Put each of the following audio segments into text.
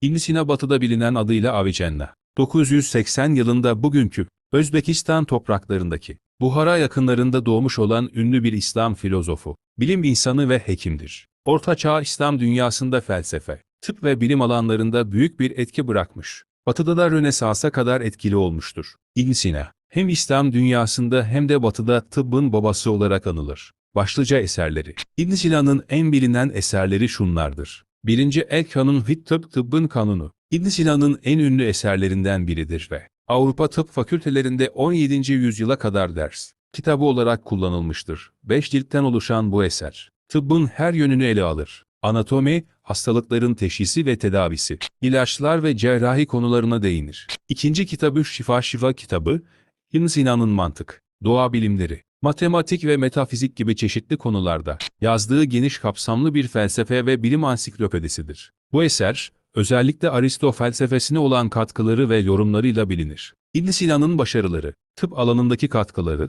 ibn Sina batıda bilinen adıyla Avicenna. 980 yılında bugünkü Özbekistan topraklarındaki Buhara yakınlarında doğmuş olan ünlü bir İslam filozofu, bilim insanı ve hekimdir. Orta Çağ İslam dünyasında felsefe, tıp ve bilim alanlarında büyük bir etki bırakmış. Batıda da Rönesans'a kadar etkili olmuştur. ibn Sina, hem İslam dünyasında hem de batıda tıbbın babası olarak anılır. Başlıca eserleri ibn Sina'nın en bilinen eserleri şunlardır. 1. El-Kanun fit Tıp Tıbbın Kanunu ibn Sina'nın en ünlü eserlerinden biridir ve Avrupa tıp fakültelerinde 17. yüzyıla kadar ders kitabı olarak kullanılmıştır. 5 ciltten oluşan bu eser, tıbbın her yönünü ele alır. Anatomi, hastalıkların teşhisi ve tedavisi, ilaçlar ve cerrahi konularına değinir. İkinci kitabı Şifa Şifa kitabı, ibn Sina'nın mantık, doğa bilimleri, matematik ve metafizik gibi çeşitli konularda yazdığı geniş kapsamlı bir felsefe ve bilim ansiklopedisidir. Bu eser, özellikle Aristo felsefesine olan katkıları ve yorumlarıyla bilinir. ibn Sina'nın başarıları, tıp alanındaki katkıları,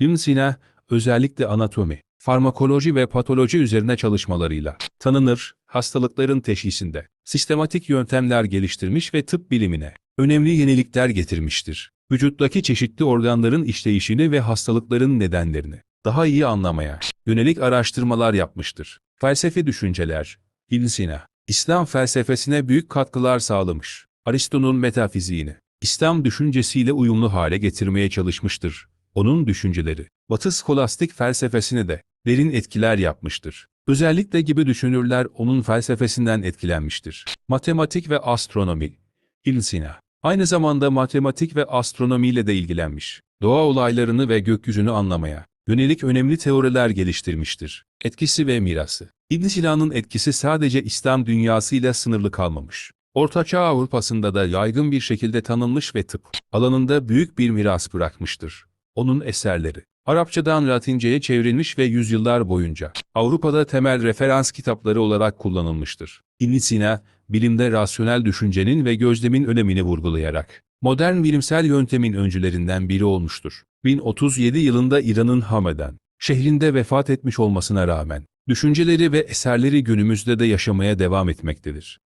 ibn Sina, özellikle anatomi, farmakoloji ve patoloji üzerine çalışmalarıyla tanınır, hastalıkların teşhisinde sistematik yöntemler geliştirmiş ve tıp bilimine önemli yenilikler getirmiştir. Vücuttaki çeşitli organların işleyişini ve hastalıkların nedenlerini daha iyi anlamaya yönelik araştırmalar yapmıştır. Felsefi düşünceler, ibn Sina, İslam felsefesine büyük katkılar sağlamış. Aristo'nun metafiziğini, İslam düşüncesiyle uyumlu hale getirmeye çalışmıştır. Onun düşünceleri, Batı skolastik felsefesine de derin etkiler yapmıştır. Özellikle gibi düşünürler onun felsefesinden etkilenmiştir. Matematik ve astronomi, ibn Sina, aynı zamanda matematik ve astronomiyle de ilgilenmiş. Doğa olaylarını ve gökyüzünü anlamaya yönelik önemli teoriler geliştirmiştir. Etkisi ve mirası. ibn Sina'nın etkisi sadece İslam dünyasıyla sınırlı kalmamış. Ortaçağ Avrupa'sında da yaygın bir şekilde tanınmış ve tıp alanında büyük bir miras bırakmıştır. Onun eserleri, Arapçadan Latinceye çevrilmiş ve yüzyıllar boyunca Avrupa'da temel referans kitapları olarak kullanılmıştır. ibn Sina, bilimde rasyonel düşüncenin ve gözlemin önemini vurgulayarak, modern bilimsel yöntemin öncülerinden biri olmuştur. 1037 yılında İran'ın Hamedan şehrinde vefat etmiş olmasına rağmen, düşünceleri ve eserleri günümüzde de yaşamaya devam etmektedir.